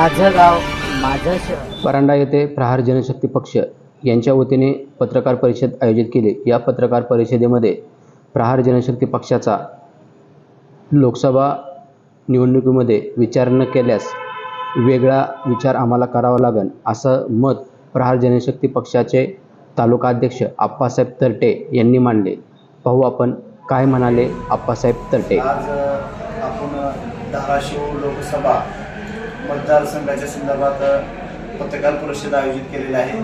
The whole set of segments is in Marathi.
माझं गाव माझं श परांडा येथे प्रहार जनशक्ती पक्ष यांच्या वतीने पत्रकार परिषद आयोजित केली. या पत्रकार परिषदेमध्ये प्रहार जनशक्ती पक्षाचा लोकसभा निवडणुकीमध्ये विचार न केल्यास वेगळा विचार आम्हाला करावा लागेल असं मत प्रहार जनशक्ती पक्षाचे तालुका अध्यक्ष आप्पासाहेब तरटे यांनी मांडले. पाहू आपण काय म्हणाले आप्पासाहेब तरटे. आज आपण धाराशिव लोकसभा मतदारसंघाच्या संदर्भात पत्रकार परिषद आयोजित केलेली आहे.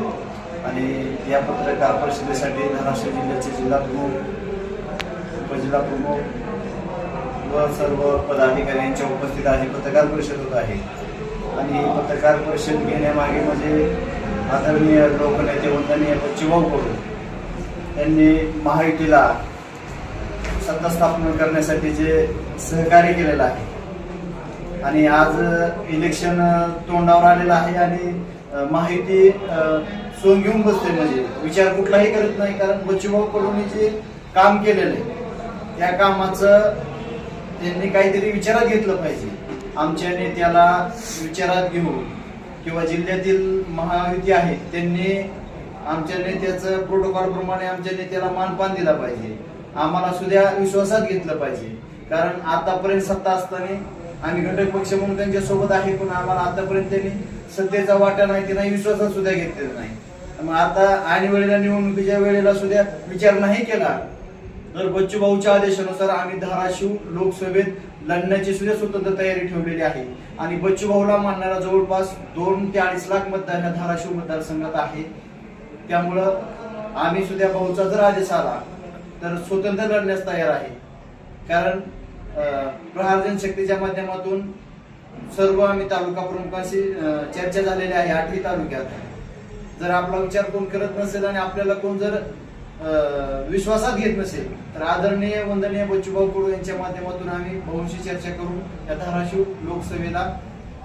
आणि या पत्रकार परिषदेसाठी धाराशिव जिल्ह्याचे जिल्हा प्रमुख उपजिल्हा प्रमुख व सर्व पदाधिकारी यांच्या उपस्थित आहे पत्रकार परिषद होत आहे. आणि पत्रकार परिषद घेण्यामागे म्हणजे आदरणीय लोकनेते वंदनीय बच्चूभाऊ कडू यांनी महायुतीला सत्ता स्थापन करण्यासाठी जे सहकार्य केलेलं आहे आणि आज इलेक्शन तोंडावर आलेलं आहे आणि माहिती सोन घेऊन बसते म्हणजे. विचार कुठलाही करत नाही कारण बच्चूभाऊ कडून जे काम केलेलं. आहे त्या कामाचं त्यांनी काहीतरी विचारात घेतलं पाहिजे. आमच्या नेत्याला विचारात घेऊन किंवा जिल्ह्यातील महायुती आहे त्यांनी आमच्या नेत्याचं प्रोटोकॉल प्रमाणे आमच्या नेत्याला मानपान दिला पाहिजे. आम्हाला सुद्धा विश्वासात घेतलं पाहिजे. कारण आतापर्यंत सत्ता असताना आम्ही घटक पक्ष म्हणून त्यांच्यासोबत आहे पण आम्हाला आतापर्यंत त्यांनी सत्तेचा वाटा नाही ते नाही विश्वासात सुद्धा घेतलेला नाही. मग आता आणि वेळेला निवडणुकीच्या वेळेला सुद्धा विचार नाही केला. तर बच्चू भाऊच्या आदेशानुसार आम्ही धाराशिव लोकसभेत लढण्याची सुद्धा स्वतंत्र तयारी ठेवलेली आहे. आणि बच्चू भाऊला मानणारा जवळपास दोन ते अडीच लाख मतदार ह्या धाराशिव मतदारसंघात आहे. त्यामुळं आम्ही सुद्धा भाऊचा जर आदेश आला तर स्वतंत्र लढण्यास तयार आहे. कारण अं, शक्तीच्या माध्यमातून सर्व आम्ही तालुका प्रमुखांशी चर्चा झालेली आहे आठही तालुक्यात. जर आपला विचार कोण करत नसेल आणि आपल्याला कोण जर अं, विश्वासात घेत नसेल तर आदरणीय वंदनीय बच्चूभाऊ कडू यांच्या माध्यमातून आम्ही भाऊंशी चर्चा करून या धाराशिव लोकसभेला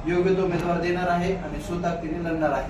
योग्य तो उमेदवार देणार आहे आणि स्वतः तिने लढणार आहे.